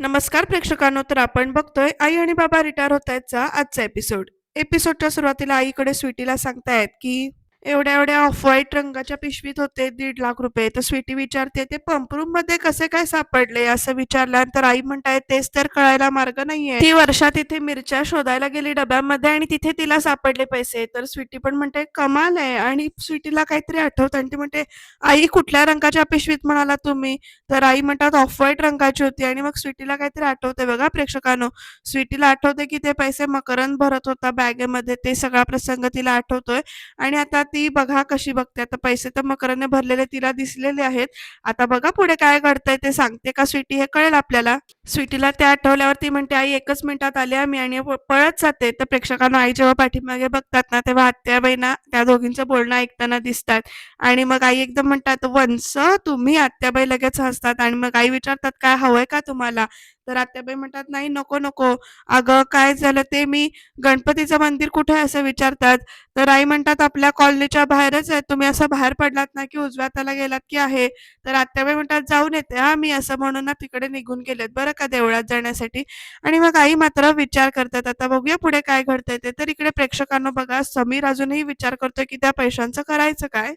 नमस्कार प्रेक्षकांनो तर आपण बघतोय आई आणि बाबा रिटायर होत आहेत आजचा एपिसोड एपिसोडच्या सुरुवातीला आईकडे स्वीटीला सांगतायत की एवढ्या एवढ्या ऑफ व्हाईट रंगाच्या पिशवीत होते दीड लाख रुपये. तर स्वीटी विचारते ते पंपरूममध्ये कसे काय सापडले? असं विचारल्यानंतर आई म्हणताय तेच तर कळायला मार्ग नाहीये. ती वर्षात तिथे मिरच्या शोधायला गेली डब्यामध्ये आणि तिथे तिला सापडले पैसे. तर स्वीटी पण म्हणते कमाल आहे. आणि स्वीटीला काहीतरी आठवत आणि ती म्हणते आई कुठल्या रंगाच्या पिशवीत म्हणाला तुम्ही? तर आई म्हणतात ऑफ व्हाईट रंगाची होती. आणि मग स्वीटीला काहीतरी आठवते बघा प्रेक्षकांनो स्वीटीला आठवते की ते पैसे मकरंद भरत होता बॅगेमध्ये ते सगळा प्रसंग तिला आठवतोय. आणि आता ती बघा कशी बघते. आता पैसे तर मकरने भरलेले तिला दिसलेले आहेत. आता बघा पुढे काय घडतंय ते सांगते का स्वीटी? हे कळेल आपल्याला. स्वीटीला ते आठवल्यावर ती म्हणते आई एकच मिनिटात आली आम्ही आणि पळत जाते. तर प्रेक्षकांना आई जेव्हा पाठीमागे बघतात ना तेव्हा आत्याबाईंना त्या दोघींचं बोलणं ऐकताना दिसतात. आणि मग आई एकदम म्हणतात वंस तुम्ही आत्याबाई लगेच हसतात. आणि मग आई विचारतात काय हवंय का तुम्हाला? तर आत्याबाई म्हणतात नाही नको नको. अगं काय झालं ते मी गणपतीचं मंदिर कुठे आहे? असं विचारतात. तर आई म्हणतात आपल्या कॉलनीच्या बाहेरच आहे. तुम्ही असं बाहेर पडलात ना की उजव्या त्याला गेलात की आहे. तर आत्याबाई म्हणतात जाऊन येते हा मी असं म्हणून ना तिकडे निघून गेलेत. बरं का देवळात जाण्यासाठी? आणि मग आई मात्र विचार करतात आता बघूया पुढे काय घडतंय ते. तर इकडे प्रेक्षकांना बघा समीर अजूनही विचार करतोय की त्या पैशांचं करायचं काय?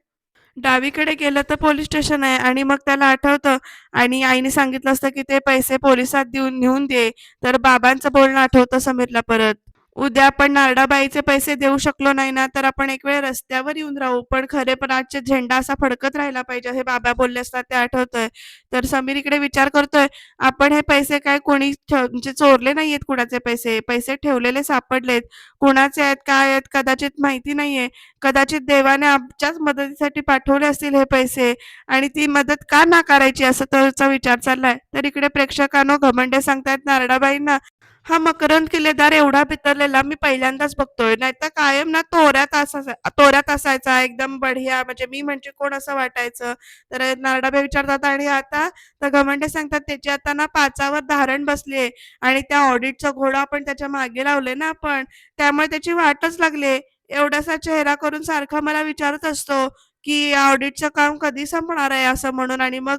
डावीकडे गेलं तर पोलीस स्टेशन आहे आणि मग त्याला आठवतं आणि आईने सांगितलं असतं की ते पैसे पोलिसात देऊन नेऊन दे. तर बाबांचं बोलणं आठवतं समीरला परत. उद्या आपण नारडाबाईचे पैसे देऊ शकलो नाही ना तर आपण एक वेळ रस्त्यावर येऊन राहू. पण खरेपणाचे झेंडा असा फडकत राहिला पाहिजे हे बाबा बोलले असतात ते आठवतंय. तर समीर इकडे विचार करतोय आपण हे पैसे काय कोणी म्हणजे चोरले नाहीयेत कुणाचे पैसे? पैसे ठेवलेले सापडलेत. कुणाचे आहेत काय आहेत कदाचित माहिती नाहीये. कदाचित देवाने आमच्याच मदतीसाठी पाठवले असतील हे पैसे. आणि ती मदत का नाकारायची असं तरचा विचार चाललाय. तर इकडे प्रेक्षकांनो घमंडे सांगतायत नारडाबाईंना हा मकरंद किल्लेदार एवढा बितरलेला मी पहिल्यांदाच बघतोय. नाहीतर कायम ना तोऱ्यात असायचा तोऱ्यात असायचा एकदम बढिया. म्हणजे मी म्हणजे कोण असं वाटायचं? तर नारडाबे विचारतात आणि आता? तर घमंडे सांगतात त्याची आता ना पाचावर धारण बसले आणि त्या ऑडिटचा घोडा आपण त्याच्यामागे लावले ना आपण. त्यामुळे त्याची वाटच लागली एवढासा चेहरा करून सारखा मला विचारत असतो की ऑडिटचं काम कधी संपणार आहे असं म्हणून आणि मग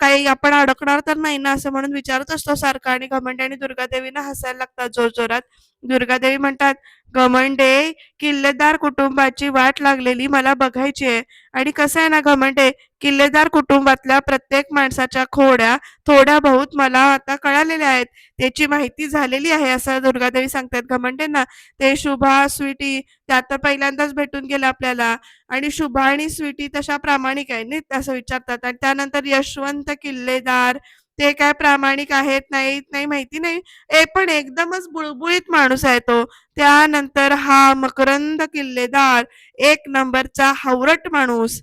काही आपण अडकणार तर नाही ना असं म्हणून विचारत असतो सारखा आणि घमंड आणि दुर्गादेवीना हसायला लागतात जोर जोरात दुर्गादेवी म्हणतात घमंडे किल्लेदार कुटुंबाची वाट लागलेली मला बघायची आहे. आणि कसं आहे ना घमंडे किल्लेदार कुटुंबातल्या प्रत्येक माणसाच्या खोड्या थोड्या बहुत मला आता कळालेल्या आहेत. त्याची माहिती झालेली आहे असं दुर्गादेवी सांगतात घमंडेंना. ते शुभा स्वीटी त्या तर पहिल्यांदाच भेटून गेलं आपल्याला. आणि शुभा आणि स्वीटी तशा प्रामाणिक आहे नाही असं विचारतात. आणि त्यानंतर यशवंत किल्लेदार ते काय प्रामाणिक आहेत नाहीत नाही माहिती नाही. ए पण एकदमच बुळबुळीत माणूस आहे तो. त्यानंतर हा मकरंद किल्लेदार एक नंबरचा हावरट माणूस.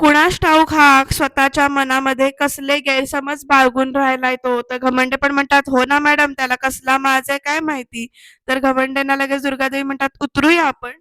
कुणास ठाऊक हा स्वतःच्या मनामध्ये कसले गैरसमज बाळगून राहिलाय तो? तर घमंडे पण म्हणतात हो ना मॅडम त्याला कसला माज आहे काय माहिती? तर घमंडेना लगेच दुर्गादेवी म्हणतात उतरूया आपण.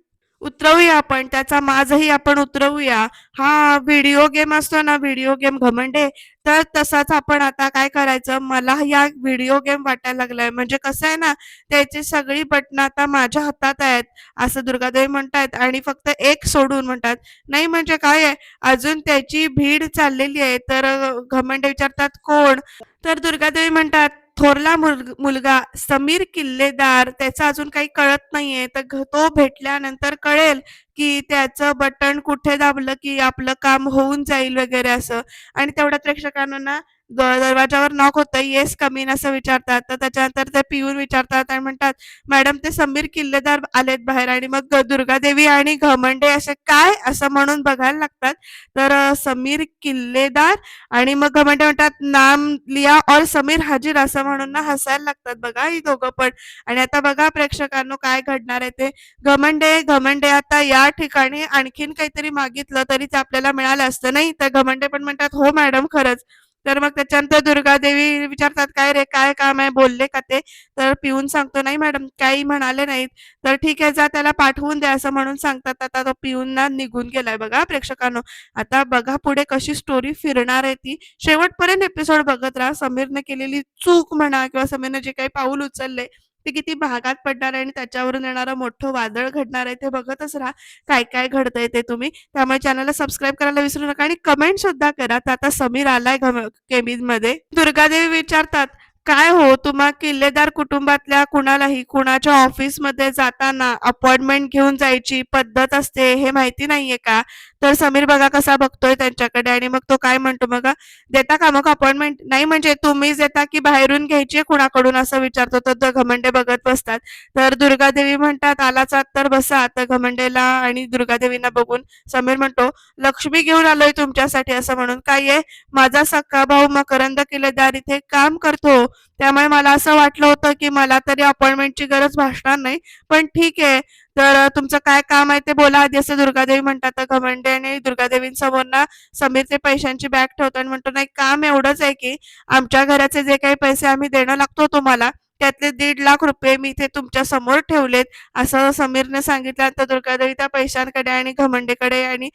उतरवूया आपण त्याचा माजही आपण उतरवूया. हा व्हिडिओ गेम असतो ना व्हिडिओ गेम घमंडे तर तसाच आपण आता काय करायचं? मला या व्हिडिओ गेम वाटायला लागलाय. म्हणजे कसं आहे ना त्याची सगळी बटणं आता माझ्या हातात आहेत असं दुर्गादेवी म्हणतात आणि फक्त एक सोडून म्हणतात. नाही म्हणजे काय आहे अजून त्याची भीड चाललेली आहे तर घमंडे विचारतात कोण? तर दुर्गादेवी म्हणतात थोरला मुलगा समीर किल्लेदार त्याचा अजून काही कळत नाहीये. तर तो भेटल्यानंतर कळेल की त्याचं बटन कुठे दाबलं की आपलं काम होऊन जाईल वगैरे असं. आणि तेवढ्या प्रेक्षकांना दरवाजावर नॉक होतं येस कमीन असं विचारतात. तर त्याच्यानंतर ते पिऊन विचारतात आणि म्हणतात मॅडम ते समीर किल्लेदार आलेत बाहेर आणि मग दुर्गादेवी आणि घमंडे असे काय? असं म्हणून बघायला लागतात. तर समीर किल्लेदार आणि मग घमंडे म्हणतात नाम लिया और समीर हाजीर. असं म्हणून ना हसायला लागतात. बघा ही दोघं पण. आणि आता बघा प्रेक्षकांनो काय घडणार आहे ते. घमंडे घमंडे आता या ठिकाणी आणखीन काहीतरी मागितलं तरी ते आपल्याला मिळालं असतं नाही? तर घमंडे पण म्हणतात हो मॅडम खरंच. तर मग त्याच्यानंतर दुर्गादेवी विचारतात काय रे काय काम आहे? बोलले का ते? तर पिऊन सांगतो नाही मॅडम काही म्हणाले नाहीत. तर ठीक आहे जा त्याला पाठवून द्या असं म्हणून सांगतात. आता तो पिऊन ना निघून गेलाय बघा प्रेक्षकांनो. आता बघा पुढे कशी स्टोरी फिरणार आहे ती. शेवटपर्यंत एपिसोड बघत राहा. समीरने केलेली चूक म्हणा किंवा समीरने जे काही पाऊल उचलले ते किती भागात पडणार आहे आणि त्याच्यावरून येणारं मोठं वादळ घडणार आहे ते बघतच राहा. काय काय घडतंय ते तुम्ही. त्यामुळे चॅनलला सबस्क्राईब करायला विसरू नका आणि कमेंट सुद्धा करा. तर आता समीर आलाय केबिनमध्ये दुर्गादेवी विचारतात काय हो? तुम्हा किल्लेदार कुटुंबातल्या कुणालाही कुणाच्या ऑफिसमध्ये जाताना अपॉइंटमेंट घेऊन जायची पद्धत असते हे माहिती नाहीये का? तर समीर बघा कसा बघतोय त्यांच्याकडे आणि मग तो काय म्हणतो? बघा देता का मग अपॉइंटमेंट? नाही म्हणजे तुम्हीच देता की बाहेरून घ्यायची कुणाकडून असं विचारतो? तर घमंडे बघत बसतात. तर दुर्गादेवी म्हणतात आलाच तर बसा. तर घमंडेला आणि दुर्गादेवींना बघून समीर म्हणतो लक्ष्मी घेऊन आलोय तुमच्यासाठी असं म्हणून. काय आहे माझा सख्खा भाऊ मकरंद किल्लेदार इथे काम करतो. त्यामुळे मला असं वाटलं होतं की मला तरी अपॉइंटमेंटची गरज भासणार नाही. पण ठीक आहे. तर तुमचं काय काम आहे ते बोला आधी. असं दुर्गादेवी म्हणतात तर घमंडे आणि दुर्गादेवींसमोर ना समीर ते पैशांची बॅग ठेवतो आणि म्हणतो नाही काम एवढंच आहे की आमच्या घराचे जे काही पैसे आम्ही देणं लागतो तुम्हाला त्यातले दीड लाख रुपये मी इथे तुमच्यासमोर ठेवलेत. असं समीरने सांगितल्यानंतर दुर्गादेवी त्या पैशांकडे आणि घमंडेकडे आणि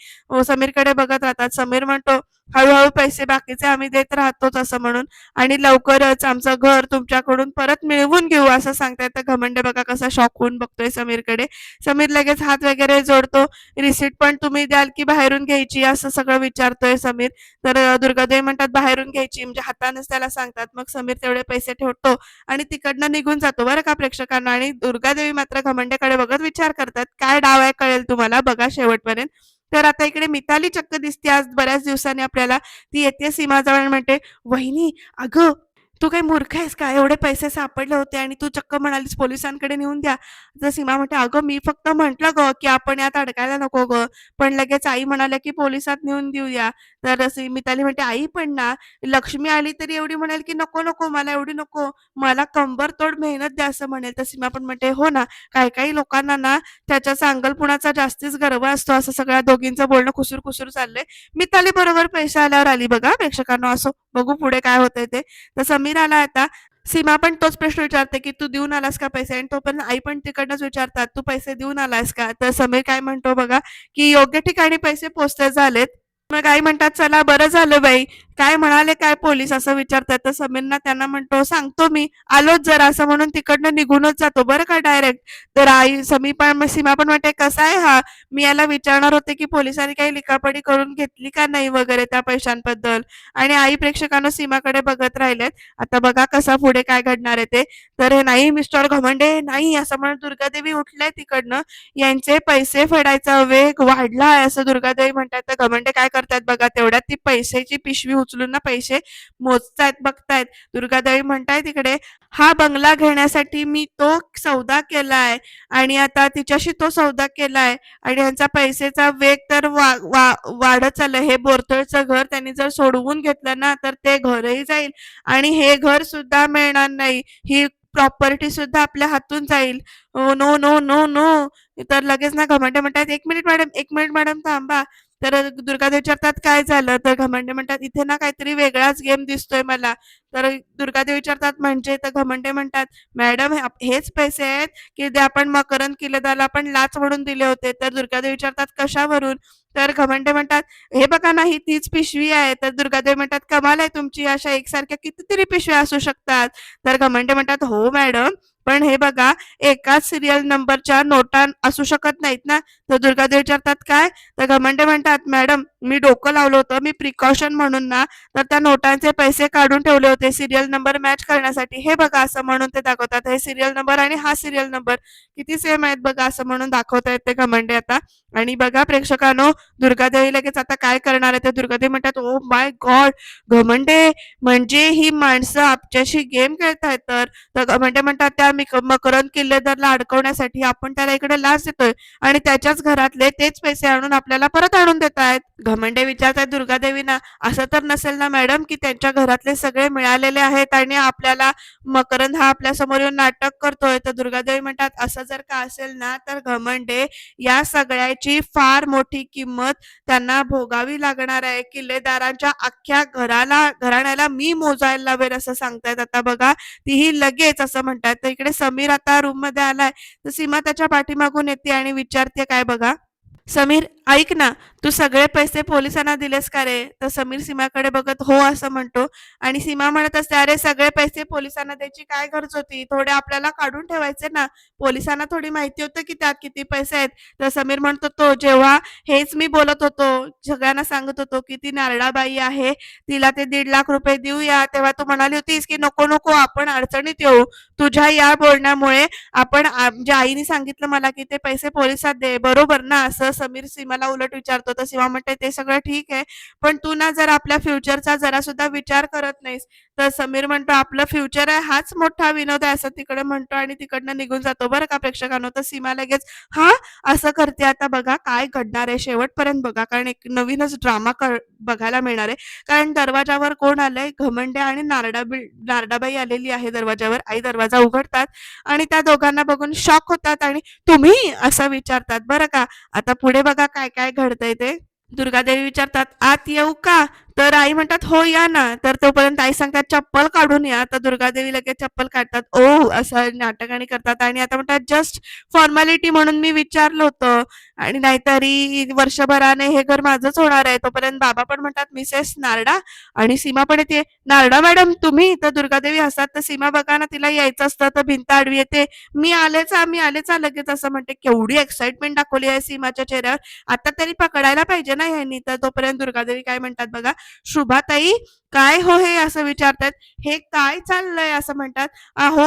समीरकडे बघत राहतात. समीर म्हणतो हळूहळू पैसे बाकीचे आम्ही देत राहतोच असं म्हणून. आणि लवकरच आमचं घर तुमच्याकडून परत मिळवून घेऊ असं सांगतायत तर घमंडे बघा कसा शॉक होऊन बघतोय समीरकडे. समीर लगेच हात वगैरे जोडतो. रिसिट पण तुम्ही द्याल की बाहेरून घ्यायची असं सगळं विचारतोय समीर. तर दुर्गादेवी म्हणतात बाहेरून घ्यायची. म्हणजे हातानेच त्याला सांगतात. मग समीर तेवढे पैसे ठेवतो आणि तिकडनं निघून जातो बरं का प्रेक्षकांना. आणि दुर्गादेवी मात्र घमंडेकडे बघत विचार करतात. काय डाव आहे कळेल तुम्हाला? बघा शेवटपर्यंत. तर आता इकडे मिताली चक्क दिसते आज बऱ्याच दिवसांनी आपल्याला. ती येते सीमाजवळ म्हणते वहिनी अगं तू काही मूर्ख आहेस का? एवढे पैसे सापडले होते आणि तू चक्क म्हणालीस पोलिसांकडे नेऊन द्या. तर सीमा म्हणते अगं मी फक्त म्हंटल ग की आपण यात अडकायला नको ग. पण लगेच आई म्हणाल्या की पोलिसात नेऊन देऊया. तर मिताली म्हणते आई पण ना लक्ष्मी आली तरी एवढी म्हणाल की नको नको मला एवढी नको. मला कंबर तोड मेहनत द्या असं म्हणेल. तर सीमा पण म्हणते हो ना काही काही लोकांना ना त्याच्या सांगलपुणाचा जास्तीच गर्व असतो. असं सगळ्या दोघींचं बोलणं कुसूर कुसूर चाललंय. मिताली बरोबर पैसे आल्यावर आली बघा प्रेक्षकांना असो बघू पुढे काय होतंय ते. तर समीर आला आता. सीमा पण तोच प्रश्न विचारते की तू देऊन आलास का पैसे? आणि तो पण आई पण तिकडनंच विचारतात तू पैसे देऊन आलास का? तर समीर काय म्हणतो बघा की योग्य ठिकाणी पैसे पोचते झालेत मग आई म्हणतात चला बरं झालं बाई. काय म्हणाले काय पोलीस असं विचारतात. तर समीरना त्यांना म्हणतो सांगतो मी आलोच जरा असं म्हणून तिकडनं निघूनच जातो. बरं का डायरेक्ट तर आई समी पण सीमा पण म्हणते कसा आहे हा? मी याला विचारणार होते की पोलिसांनी काही लिखापडी करून घेतली का नाही वगैरे त्या पैशांबद्दल? आणि आई प्रेक्षकांना सीमाकडे बघत राहिलेत. आता बघा कसा पुढे काय घडणार आहे ते. तर हे नाही मिस्टर घमंडे नाही असं म्हणून दुर्गादेवी उठले तिकडनं. यांचे पैसे फेडायचा वेग वाढला आहे असं दुर्गादेवी म्हणतात. तर घमंडे काय करतात बघा तेवढ्यात ती पैशाची पिशवी उचलून ना पैसे मोजतायत बघतायत. दुर्गादेवी म्हणताय तिकडे हा बंगला घेण्यासाठी मी तो सौदा केलाय आणि आता तिच्याशी तो सौदा केलाय आणि यांचा पैसेचा वेग तर वा, वा, वाढत चाललंय. हे बोरतळचं घर त्यांनी जर सोडवून घेतलं ना तर ते घरही जाईल आणि हे घर सुद्धा मिळणार नाही. ही प्रॉपर्टी सुद्धा आपल्या हातून जाईल. No no no no. तर लगेच ना घमंडे म्हणतात एक मिनिट मॅडम एक मिनिट मॅडम थांबा. तर दुर्गादेवी विचारतात काय झालं? तर घमंडे म्हणतात इथे ना काहीतरी वेगळाच गेम दिसतोय मला. तर दुर्गादेवी विचारतात म्हणजे? तर घमंडे म्हणतात मॅडम हेच पैसे आहेत की ते आपण मकरंद किल्लेदारला आपण लाच म्हणून दिले होते. तर दुर्गादेवी विचारतात कशावरून? तर घमंडे म्हणतात हे बघा ना ही तीच पिशवी आहे. तर दुर्गादेवी म्हणतात कमाल आहे तुमची अशा एकसारख्या कितीतरी पिशव्या असू शकतात. तर घमंडे म्हणतात हो मॅडम पण हे बघा एकाच सिरियल नंबरच्या नोटा असू शकत नाहीत ना? तर दुर्गादेवी विचारतात काय? तर घमंडे म्हणतात मॅडम मी डोकं लावलं होतं मी प्रिकॉशन म्हणून ना तर त्या नोटांचे पैसे काढून ठेवले होते सिरियल नंबर मॅच करण्यासाठी. हे बघा असं म्हणून ते दाखवतात. हे सिरियल नंबर आणि हा सिरियल नंबर किती सेम आहेत बघा असं म्हणून दाखवतायत ते घमंडे आता. आणि बघा प्रेक्षकांनो दुर्गादेवी लगेच आता काय करणार आहे? ते दुर्गादेवी म्हणतात ओ माय गॉड घमंडे म्हणजे ही माणसं आमच्याशी गेम खेळतायत तर घमंडे म्हणतात त्या मिक- मकरंद किल्लेदारला अडकवण्यासाठी आपण त्याला इकडे लाच देतोय आणि त्याच्याच घरातले तेच पैसे आणून आपल्याला परत आणून देत आहेत. घमंडे विचारतात दुर्गादेवीना असं तर नसेल ना मॅडम की त्यांच्या घरातले सगळे मिळालेले आहेत आणि आपल्याला मकरंद हा आपल्यासमोर येऊन नाटक करतोय. तर दुर्गादेवी म्हणतात असं जर का असेल ना तर घमंडे या सगळ्याची फार मोठी किंमत त्यांना भोगावी लागणार आहे. किल्लेदारांच्या अख्ख्या घराला घराण्याला मी मोजायला लावेल असं सांगतायत. आता बघा तीही लगेच असं म्हणतात इकडे समीर आता रूममध्ये आलाय. तर सीमा त्याच्या पाठीमागून येते आणि विचारते काय बघा. समीर ऐक ना तू सगळे पैसे पोलिसांना दिलेस का रे? तर समीर सीमाकडे बघत हो असं म्हणतो. आणि सीमा म्हणत असते अरे सगळे पैसे पोलिसांना द्यायची काय गरज होती? थोडे आपल्याला काढून ठेवायचे ना. पोलिसांना थोडी माहिती होतं की त्यात किती पैसे आहेत. तर समीर म्हणतो तो जेव्हा हेच मी बोलत होतो सगळ्यांना सांगत होतो की ती नारळाबाई आहे तिला ते दीड लाख रुपये देऊया. तेव्हा तू म्हणाली होतीस की नको नको आपण अडचणीत येऊ. तुझ्या या बोलण्यामुळे आपण आ- म्हणजे आईने सांगितलं मला की ते पैसे पोलिसात दे. बरोबर ना असं समीर सीमाला उलट विचारतो तर सीमा म्हणते ते सगळं ठीक आहे पण तू ना जर आपल्या फ्युचरचा जरा सुद्धा विचार करत नाहीस तर समीर म्हणतो आपलं फ्युचर आहे हाच मोठा विनोद आहे असं तिकडे म्हणतो आणि तिकडनं निघून जातो बरं का प्रेक्षकांनो. तर सीमा लगेच हा असं करते आता बघा काय घडणार आहे शेवटपर्यंत बघा कारण एक नवीनच ड्रामा बघायला मिळणार आहे. कारण दरवाजावर कोण आलंय? घमंडे आणि नारडा नारडाबाई आलेली आहे दरवाजावर आई दरवाजा उघडतात आणि त्या दोघांना बघून शॉक होतात आणि तुम्ही असं विचारतात बरं का आता पुढे बघा काय काय घडतंय ते. दुर्गादेवी विचारतात आत येऊ का? तर आई म्हणतात हो या ना. तर तोपर्यंत आई सांगतात चप्पल काढून या. तर दुर्गादेवी लगेच चप्पल काढतात ओ असं नाटकाने करतात. आणि आता म्हणतात जस्ट फॉर्मॅलिटी म्हणून मी विचारलं होतं आणि नाहीतरी वर्षभराने हे घर माझंच होणार आहे. तोपर्यंत बाबा पण म्हणतात मिसेस नारडा आणि सीमा पण येते. नारडा मॅडम तुम्ही? तर दुर्गादेवी असतात तर सीमा बघा ना तिला यायचं असतं तर भिंत आडवी येते. मी आलेच मी आलेच लगेच असं म्हणते. केवढी एक्साइटमेंट दाखवली आहे सीमाच्या चेहऱ्यावर. आता तरी पकडायला पाहिजे ना यांनी तर तोपर्यंत दुर्गादेवी काय म्हणतात बघा शुभाताई काय हो हे असं विचारतात? हे काय चाललंय असं म्हणतात. अहो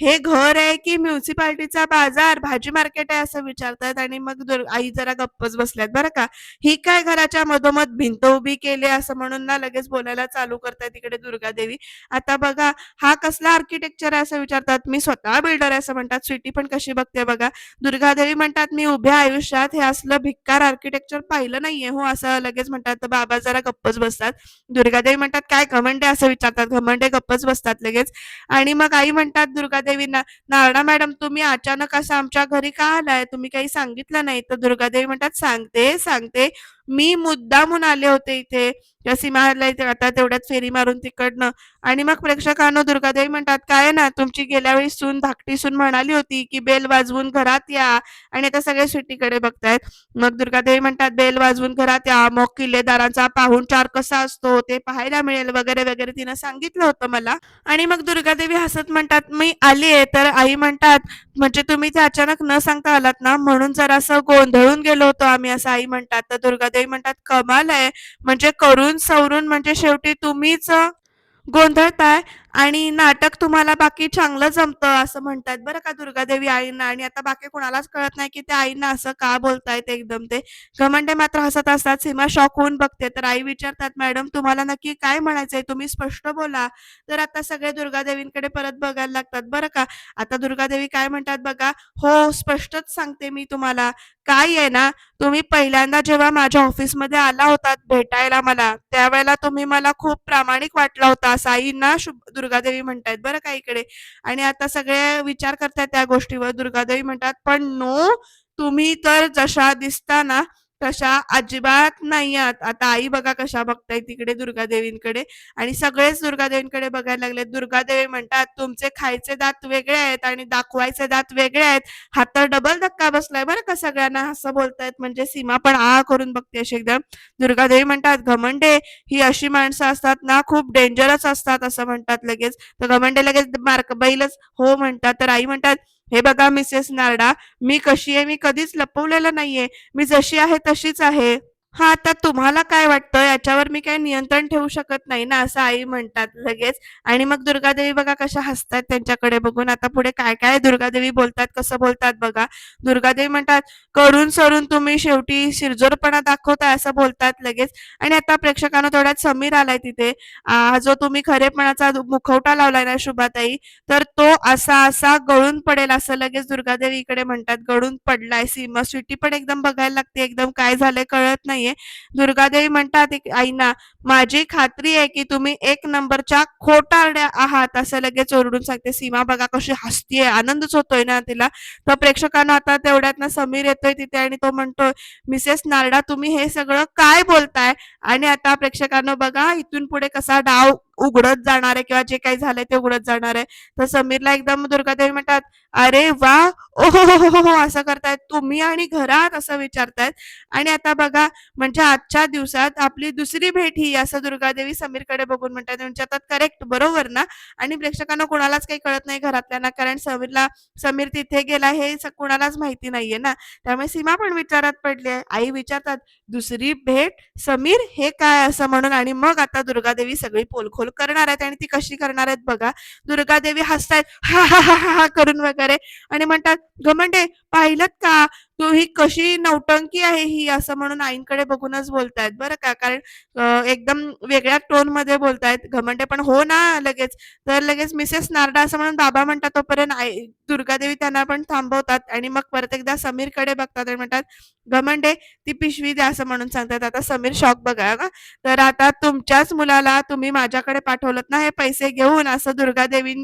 हे घर आहे की म्युन्सिपाल्टीचा बाजार भाजी मार्केट आहे असं विचारतात. आणि मग आई जरा गप्पच बसल्यात बरं का. ही काय घराच्या मधोमध भिंत उभी केली असं म्हणून ना लगेच बोलायला चालू करताय तिकडे दुर्गादेवी आता बघा हा कसला आर्किटेक्चर आहे असं विचारतात. मी स्वतः बिल्डर आहे असं म्हणतात. स्वीटी पण कशी बघते बघा. दुर्गादेवी म्हणतात मी उभ्या आयुष्यात हे असलं भिक्कार आर्किटेक्चर पाहिलं नाहीये हो असं लगेच म्हणतात. बाबा जरा गप्पच बसतात. दुर्गादेवी म्हणतात काय घमंडे असं विचारतात घमंडे गप्पच बसतात लगेच. आणि मग आई म्हणतात दुर्गादेवींना नारडा मॅडम तुम्ही अचानक असं आमच्या घरी का आलाय? तुम्ही काही सांगितलं नाही. तर दुर्गादेवी म्हणतात सांगते सांगते. मी मुद्दामून आले होते इथे त्या सीमाला इथे आता तेवढ्यात फेरी मारून तिकडनं. आणि मग प्रेक्षकांनो दुर्गादेवी म्हणतात काय ना तुमची गेल्या वेळी सून धाकटी सून म्हणाली होती की बेल वाजवून घरात या. आणि आता सगळे सुट्टीकडे बघतायत. मग दुर्गादेवी म्हणतात बेल वाजवून घरात या मग किल्लेदारांचा पाहुणचार कसा असतो ते पाहायला मिळेल वगैरे वगैरे तिनं सांगितलं होतं मला. आणि मग दुर्गादेवी हसत म्हणतात मी आली आहे तर आई म्हणतात म्हणजे तुम्ही ते अचानक न सांगता आलात ना म्हणून जरा असं गोंधळून गेलो होतो आम्ही असं आई म्हणतात. तर दुर्गादेवी म्हणतात कमाल आहे. म्हणजे करून सवरून म्हणजे शेवटी तुम्हीच गोंधळताय. आणि नाटक तुम्हाला बाकी चांगलं जमतं असं म्हणतात. बरं का दुर्गादेवी आईंना? आणि आता बाकी कोणालाच कळत नाही की त्या आईंना असं का बोलतायत एकदम ते? घमंडे मात्र हसत असतात सीमा शॉक होऊन बघते. तर आई विचारतात मॅडम तुम्हाला नक्की काय म्हणायचंय? तुम्ही स्पष्ट बोला. तर आता सगळे दुर्गादेवींकडे परत बघायला लागतात. बरं का? आता दुर्गादेवी काय म्हणतात बघा? हो स्पष्टच सांगते मी तुम्हाला. काय आहे ना तुम्ही पहिल्यांदा जेव्हा माझ्या ऑफिसमध्ये आला होतात भेटायला मला त्यावेळेला तुम्ही मला खूप प्रामाणिक वाटला होता. असं आईंना शुभ दुर्गादेवी म्हणतायत बरं का इकडे. आणि आता सगळे विचार करतायत त्या गोष्टीवर. दुर्गादेवी म्हणतात पण नो तुम्ही तर जशा दिसता ना कशा अजिबात नाही आता आई बघा कशा बघताय तिकडे दुर्गादेवींकडे. आणि सगळेच दुर्गादेवींकडे बघायला लागले दुर्गादेवी म्हणतात तुमचे खायचे दात वेगळे आहेत आणि दाखवायचे दात वेगळे आहेत. हा तर डबल धक्का बसलाय बरं का सगळ्यांना असं बोलतायत. म्हणजे सीमा पण आ करून बघते अशी एकदम. दुर्गादेवी म्हणतात घमंडे ही अशी माणसं असतात ना खूप डेंजरस असतात असं म्हणतात लगेच. तर घमंडे लगेच मार्क बैलच हो म्हणतात. तर आई म्हणतात हे बघा मिसेस नारडा मी कशी आहे? मी कधीच लपवलेलं नाहीये. मी जशी आहे तशीच आहे. हा आता तुम्हाला काय वाटतं? याच्यावर मी काय नियंत्रण ठेवू शकत नाही ना असं आई म्हणतात लगेच. आणि मग दुर्गादेवी बघा कशा हसतात त्यांच्याकडे बघून. आता पुढे काय काय दुर्गादेवी बोलतात कसं बोलतात बघा. दुर्गादेवी म्हणतात करून सरून तुम्ही शेवटी शिरजोरपणा दाखवताय असं बोलतात लगेच. आणि आता प्रेक्षकांना थोड्यात समीर आलाय तिथे. जो तुम्ही खरेपणाचा मुखवटा लावलाय ना शुभाताई तर तो असा असा गळून पडेल असं लगेच दुर्गादेवी इकडे म्हणतात. गळून पडलाय सीमा स्वीटी पण एकदम बघायला लागते एकदम काय झालंय कळत नाही. नाहीये. दुर्गादेवी म्हणतात आईना माझी खात्री आहे की तुम्ही एक नंबरच्या खोटारड्या आहात असं लगेच ओरडून सांगते. सीमा बघा कशी हसतीये आनंदच होतोय ना तिला. तर प्रेक्षकांना आता तेवढ्यात ना समीर येतोय तिथे आणि तो म्हणतोय मिसेस नारडा तुम्ही हे सगळं काय बोलताय? आणि आता प्रेक्षकांना बघा इथून पुढे कसा डाव उघडत जाणार आहे किंवा जे काही झालंय ते उघडत जाणार आहे. तर समीरला एकदम दुर्गादेवी म्हणतात अरे वा ओ हो हो हो हो असं करतायत. तुम्ही आणि घरात असं विचारतायत. आणि आता बघा म्हणजे आजच्या दिवसात आपली दुसरी भेट ही असं दुर्गादेवी समीरकडे बघून म्हणतात. विचारतात करेक्ट बरोबर ना? आणि प्रेक्षकांना कोणालाच काही कळत नाही घरातल्यांना कारण समीरला समीर तिथे गेला हे कोणालाच माहिती नाहीये ना? त्यामुळे सीमा पण विचारात पडली आहे. आई विचारतात दुसरी भेट समीर हे काय असं म्हणून? आणि मग आता दुर्गादेवी सगळी पोलखोल करणार आहेत आणि ती कशी करणार आहेत बघा. दुर्गादेवी हसतायत हा हा हा हा हा करून वगैरे. आणि म्हणतात घमंडे पाहिलं का? तू ही कशी नौटंकी आहे ही असं म्हणून आईंकडे बघूनच बोलतायत. बरं का? कारण एकदम वेगळ्या टोनमध्ये बोलतायत. घमंडे पण हो ना लगेच. तर लगेच मिसेस नारडा असं म्हणून बाबा म्हणतात तोपर्यंत आई दुर्गादेवी त्यांना पण थांबवतात आणि मग परत एकदा समीरकडे बघतात आणि म्हणतात घमंडे ती पिशवी द्या असं म्हणून सांगतात. आता समीर शॉक बघा ना तर आता तुमच्याच मुलाला तुम्ही माझ्याकडे पाठवलं ना हे पैसे घेऊन असं दुर्गादेवी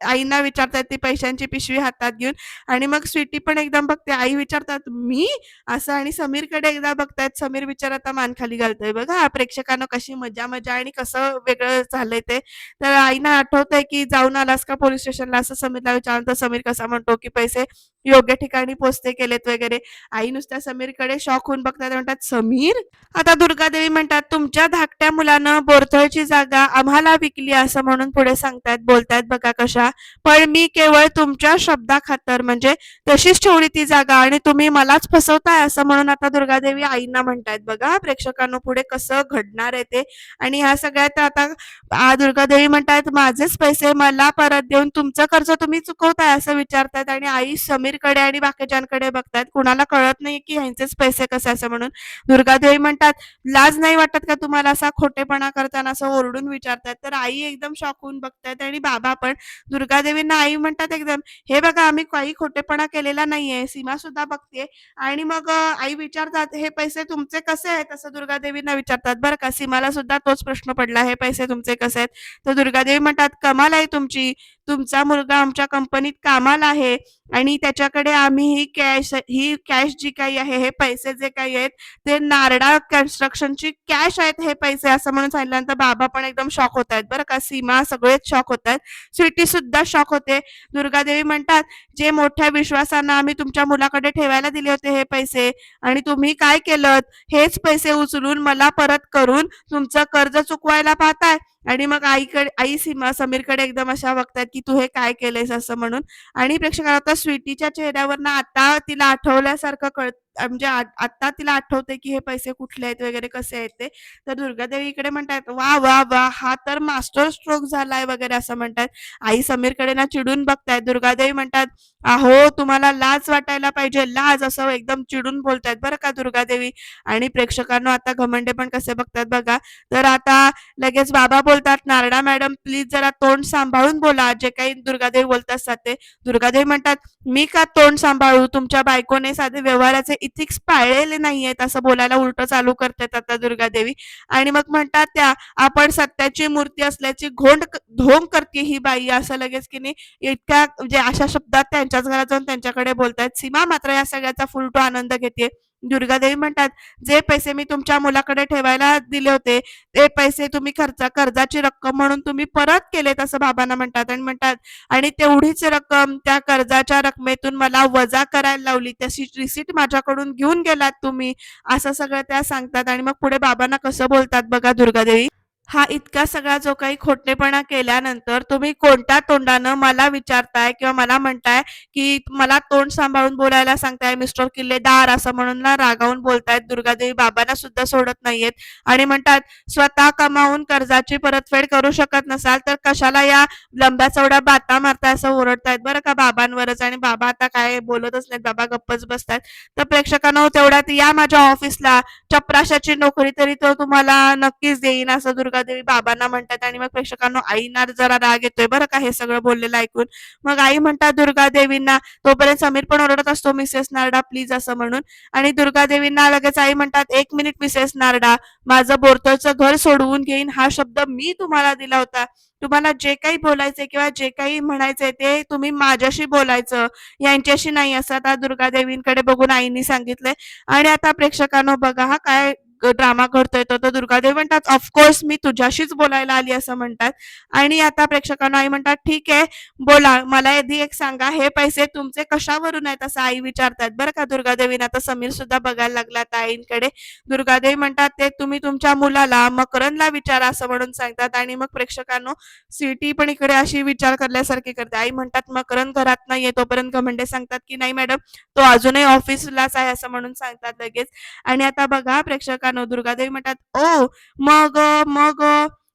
आईना विचारतात ती पैशांची पिशवी हातात घेऊन. आणि मग स्वीटी पण एकदम बघते आई विचारतात मी? असं आणि समीरकडे एकदा बघतायत समीर विचार आता मान खाली घालतोय बघा प्रेक्षकांना कशी मजा मजा आणि कसं वेगळं झालंय ते. तर आईना आठवतंय की जाऊन आलास का पोलीस स्टेशनला? असं समीरला विचारलं. तर समीर कसा म्हणतो की पैसे योग्य ठिकाणी पोचते केलेत वगैरे. आई नुसत्या समीरकडे शॉक होऊन बघतात म्हणतात समीर आता दुर्गादेवी म्हणतात तुमच्या धाकट्या मुलानं बोरथळची जागा आम्हाला विकली असं म्हणून पुढे सांगतायत बोलतायत बघा कशा पण मी केवळ तुमच्या शब्दाखातर म्हणजे तशीच ठेवली ती जागा आणि तुम्ही मलाच फसवताय असं म्हणून आता दुर्गादेवी आईंना म्हणतायत. बघा प्रेक्षकांना पुढे कसं घडणार आहे ते. आणि ह्या सगळ्यात आता दुर्गादेवी म्हणतायत माझेच पैसे मला परत देऊन तुमचं कर्ज तुम्ही चुकवताय असं विचारतायत. आणि आई समीरकडे आणि बाकीच्यांकडे बघतायत. कुणाला कळत नाही की ह्यांचेच पैसे कसे असं म्हणून. दुर्गादेवी म्हणतात लाज नाही वाटत का तुम्हाला असा खोटेपणा करताना असं ओरडून विचारतात तर आई एकदम शॉकून बघतायत. आणि बाबा पण दुर्गादेवींना आई म्हणतात एकदम. हे बघा आम्ही काही खोटेपणा केलेला नाहीये. सीमा सुद्धा बघते आणि मग आई विचारतात हे पैसे तुमचे कसे आहेत? असं दुर्गादेवींना विचारतात. बरं का सीमाला सुद्धा तोच प्रश्न पडला. हे पैसे तुमचे कसे आहेत? तर दुर्गादेवी म्हणतात कमाल आहे तुमची. तुमचा मुलगा आमच्या कंपनीत कामाला आहे आणि त्याच्याकडे आम्ही ही कॅश ही कॅश जी काही आहे हे पैसे जे काही आहेत ते नारडा कन्स्ट्रक्शनची कॅश आहेत हे पैसे. असं म्हणून सांगितल्यानंतर बाबा पण एकदम शॉक होत आहेत. बरं का सीमा सगळेच शॉक होत आहेत. स्वीटी सुद्धा शॉक होते. दुर्गादेवी म्हणतात जे मोठ्या विश्वासानं आम्ही तुमच्या मुलाकडे ठेवायला दिले होते हे पैसे आणि तुम्ही काय केलं हेच पैसे उचलून मला परत करून तुमचं कर्ज चुकवायला पाहताय. आणि मग आईकडे आई सीमा समीरकडे एकदम अशा बघतात की तू हे काय केलंयस? असं म्हणून. आणि प्रेक्षकांना आता स्वीटीच्या चेहऱ्यावरनं आता तिला आठवल्यासारखं कळत म्हणजे आता तिला आठवते की हे पैसे कुठले आहेत वगैरे कसे आहेत ते. तर दुर्गादेवी इकडे म्हणतात वा वा वा हा तर मास्टर स्ट्रोक झालाय वगैरे असं म्हणतात. आई समीरकडे ना चिडून बघतायत. दुर्गादेवी म्हणतात अहो तुम्हाला लाज वाटायला पाहिजे लाज असं एकदम चिडून बोलतायत बरं का दुर्गादेवी. आणि प्रेक्षकांना आता घमंडे पण कसे बघतात बघा. तर आता लगेच बाबा बोलतात नारडा मॅडम प्लीज जरा तोंड सांभाळून बोला. जे काही दुर्गादेवी बोलत असतात ते. दुर्गादेवी म्हणतात मी का तोंड सांभाळू? तुमच्या बायकोने साधे व्यवहाराचे इथिक्स पाळलेले नाहीयेत. असं बोलायला उलट चालू करतात आता दुर्गादेवी. आणि मग म्हणतात त्या आपण सत्याची मूर्ती असल्याची घोंड ढोंग करते ही बाई. असं लगेच की नाही इतक्या म्हणजे अशा शब्दात त्यांच्याच घरात जाऊन त्यांच्याकडे बोलतायत सीमा मात्र या सगळ्याचा फुलटो आनंद घेते दुर्गादेवी म्हणतात जे पैसे मी तुमच्या मुलाकडे ठेवायला दिले होते ते पैसे तुम्ही खर्च कर्जाची रक्कम म्हणून तुम्ही परत केलेत असं बाबांना म्हणतात आणि म्हणतात आणि तेवढीच रक्कम त्या कर्जाच्या रकमेतून मला वजा करायला लावली त्याची रिसीट माझ्याकडून घेऊन गेलात तुम्ही असं सगळं त्या सांगतात आणि मग पुढे बाबांना कसं बोलतात बघा दुर्गादेवी हा इतका सगळा जो काही खोटेपणा केल्यानंतर तुम्ही कोणत्या तोंडानं मला विचारताय किंवा मला म्हणताय की मला तोंड सांभाळून बोलायला सांगताय? मिस्टर किल्लेदार असं म्हणून ना रागावून बोलतायत. दुर्गादेवी बाबांना सुद्धा सोडत नाहीयेत. आणि म्हणतात स्वतः कमावून कर्जाची परतफेड करू शकत नसाल तर कशाला या लंब्या चौड्या बाता मारताय असं ओरडतायत? बरं का बाबांवरच? आणि बाबा आता काय बोलतच नाहीत बाबा गप्पच बसतायत. तर प्रेक्षकांना तेवढ्यात या माझ्या ऑफिसला चपराशाची नोकरी तरी तो तुम्हाला नक्कीच देईन असं दुर्गा दुर्गादेवी बाबांना म्हणतात आणि मग प्रेक्षकांना आईना जरा राग येतोय बरं का हे सगळं बोललेलं ऐकून. मग आई म्हणतात दुर्गादेवींना तोपर्यंत समीर पण ओरडत असतो मिसेस नारडा प्लीज असं म्हणून. आणि दुर्गादेवींना लगेच आई म्हणतात एक मिनिट मिसेस नारडा माझं बोरतळचं घर सोडवून घेईन. हा शब्द मी तुम्हाला दिला होता. तुम्हाला जे काही बोलायचंय किंवा जे काही म्हणायचंय ते तुम्ही माझ्याशी बोलायचं. यांच्याशी नाही. असं आता दुर्गादेवींकडे बघून आईनी सांगितलंय. आणि आता प्रेक्षकांनो बघा हा काय ड्रामा करतोय तर तर दुर्गादेवी म्हणतात ऑफकोर्स मी तुझ्याशीच बोलायला आली असं म्हणतात. आणि आता प्रेक्षकांना आई म्हणतात ठीक आहे बोला. मला आधी एक सांगा हे पैसे तुमचे कशावरून आहेत? असं आई विचारतात. बरं का दुर्गादेवीने आता समीर सुद्धा बघायला लागला आता आईंकडे. दुर्गादेवी म्हणतात ते तुम्ही तुमच्या मुलाला मकरनला विचारा असं म्हणून सांगतात. आणि मग प्रेक्षकांनो सिटी पण इकडे अशी विचार करण्यासारखी करते. आई म्हणतात मकरन घरात नाहीये तोपर्यंत घमंडे सांगतात की नाही मॅडम? तो अजूनही ऑफिसलाच आहे असं म्हणून सांगतात लगेच. आणि आता बघा प्रेक्षकांनो दुर्गादेवी म्हणतात ओ मग मग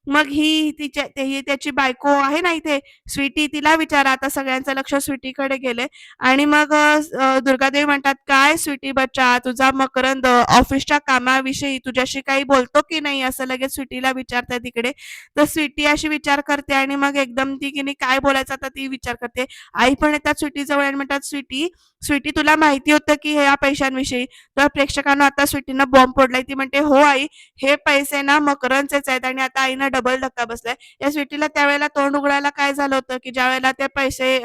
मग ही तिच्या ते- ही त्याची बायको आहे ना इथे? स्वीटी तिला विचारा. आता सगळ्यांचं लक्ष स्वीटीकडे गेले आणि मग दुर्गादेवी म्हणतात काय स्वीटी बच्चा? तुझा मकरंद ऑफिसच्या कामाविषयी तुझ्याशी काही बोलतो की नाही? असं लगेच स्वीटीला विचारतात तिकडे. तर स्वीटी अशी विचार करते आणि मग एकदम ती की काय बोलायचं आता? ती विचार करते. आई पण येतात स्वीटी जवळ आणि म्हणतात स्वीटी स्वीटी तुला माहिती होतं की ह्या पैशांविषयी? तर प्रेक्षकांना आता स्वीटीनं बॉम्ब फोडलाय. ती म्हणते हो आई हे पैसे ना मकरंदचेच आहेत आणि आता आईनं डबल धक्का बसलाय. या स्वीटीला त्यावेळेला तोंड उघडायला काय झालं होतं की ज्या वेळेला ते पैसे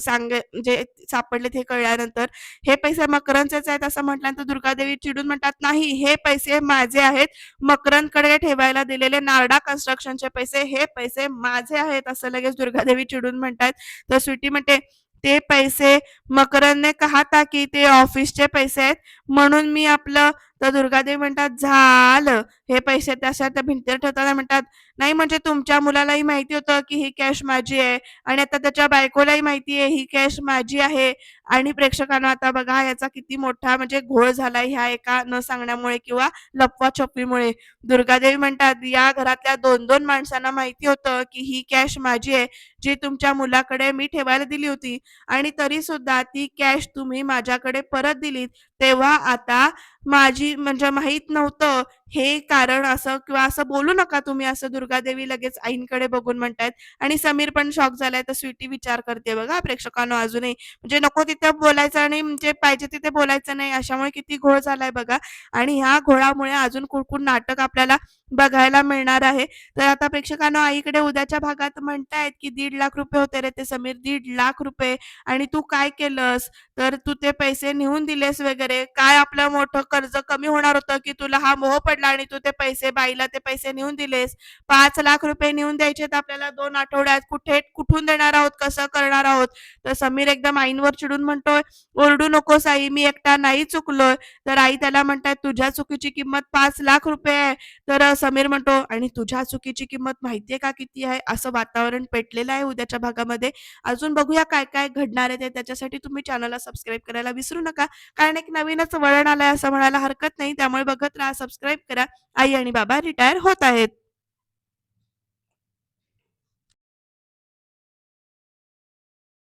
सांग सांगे म्हणजे सापडले ते कळल्यानंतर हे पैसे मकरंदचेच आहेत असं म्हटल्यानंतर दुर्गादेवी चिडून म्हणतात नाही हे पैसे माझे आहेत. मकरंदकडे ठेवायला दिलेले नारडा कन्स्ट्रक्शनचे पैसे हे पैसे माझे आहेत. असं लगेच दुर्गादेवी चिडून म्हणतात. तर स्वीटी म्हणते ते पैसे मकरंदने कहा था की ते ऑफिसचे पैसे आहेत. म्हणून मी आपलं तर दुर्गादेवी म्हणतात झालं. हे पैसे त्या त्या भिंतीवर ठेवताना म्हणतात नाही म्हणजे तुमच्या मुलालाही माहिती होतं की ही कॅश माझी आहे आणि आता त्याच्या बायकोलाही माहिती आहे ही कॅश माझी आहे आणि प्रेक्षकांना आता बघा याचा किती मोठा म्हणजे घोळ झालाय ह्या एका न सांगण्यामुळे किंवा लपवाछपवीमुळे दुर्गादेवी म्हणतात या घरातल्या दोन दोन माणसांना माहिती होतं की ही कॅश माझी आहे जी तुमच्या मुलाकडे मी ठेवायला दिली होती आणि तरी सुद्धा ती कॅश तुम्ही माझ्याकडे परत दिलीत तेव्हा आता माझी म्हणजे माहीत नव्हतं हे कारण असं किंवा असं बोलू नका तुम्ही असं दुर्गादेवी लगेच आईंकडे बघून म्हणतायत. आणि समीर पण शॉक झालाय तर स्वीटी विचार करते बघा प्रेक्षकांनो अजूनही. म्हणजे नको तिथे बोलायचं आणि म्हणजे पाहिजे तिथे बोलायचं नाही अशामुळे किती घोळ झालाय बघा. आणि ह्या घोळामुळे अजून कुठकुण नाटक आपल्याला बघायला मिळणार आहे. तर आता प्रेक्षकांनो आईकडे उद्याच्या भागात म्हणतायत की दीड लाख रुपये होते रे ते समीर दीड लाख रुपये. आणि तू काय केलंस? तर तू ते पैसे नेऊन दिलेस वगैरे. काय आपलं मोठं कर्ज कमी होणार होतं की तुला हा मोह पडला पडला आणि तू ते पैसे बाईला ते पैसे नेऊन दिलेस. पाच लाख रुपये नेऊन द्यायचे तर आपल्याला दोन आठवड्यात कुठे कुठून देणार आहोत कसं करणार आहोत? तर समीर एकदम आईंवर चिडून म्हणतोय ओरडू नकोस आई मी एकटा नाही चुकलोय. तर आई त्याला म्हणतात तुझ्या चुकीची किंमत पाच लाख रुपये आहे. तर समीर म्हणतो आणि तुझ्या चुकीची किंमत माहितीये का किती आहे? असं वातावरण पेटलेलं आहे उद्याच्या भागामध्ये. अजून बघूया काय काय घडणार आहे ते. त्याच्यासाठी तुम्ही चॅनलला सबस्क्राईब करायला विसरू नका. कारण एक नवीनच वळण आलंय असं म्हणायला हरकत नाही. त्यामुळे बघत राहा सबस्क्राईब करा. आई आणि बाबा रिटायर होत आहेत.